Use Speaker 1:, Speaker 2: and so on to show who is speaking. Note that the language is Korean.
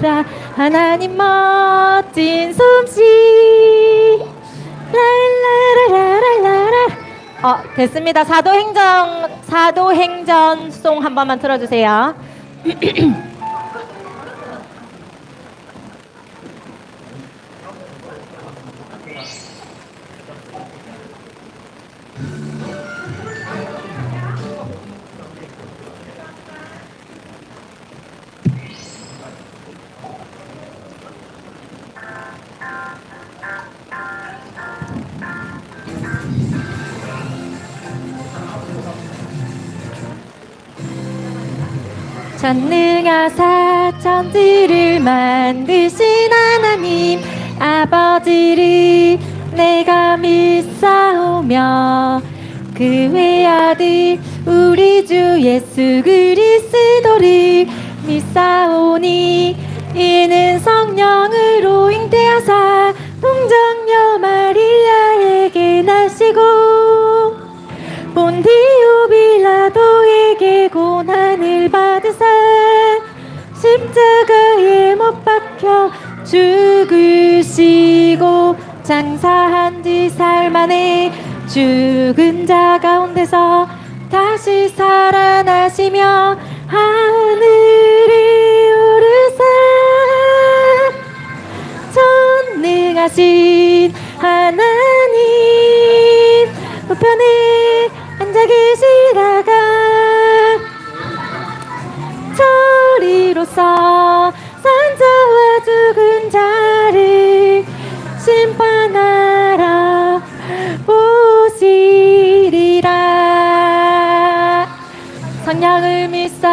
Speaker 1: 라라라라 하나님 멋진 솜씨. 라라라라라라. 어 됐습니다. 사도행전 사도행전송 한 번만 틀어주세요 전능하사 천지를 만드신 하나님 아버지를 내가 믿사오며 그 외아들 우리 주 예수 그리스도를 믿사오니 이는 성령 십자가에 못 박혀 죽으시고 장사한 지 사흘 만에 죽은 자 가운데서 다시 살아나시며 하늘에 오르사 전능하신 하나님 우편에 앉아 계시다가 자로서 산자와 죽은 자를 심판하라. 보시리라. 성령을 믿사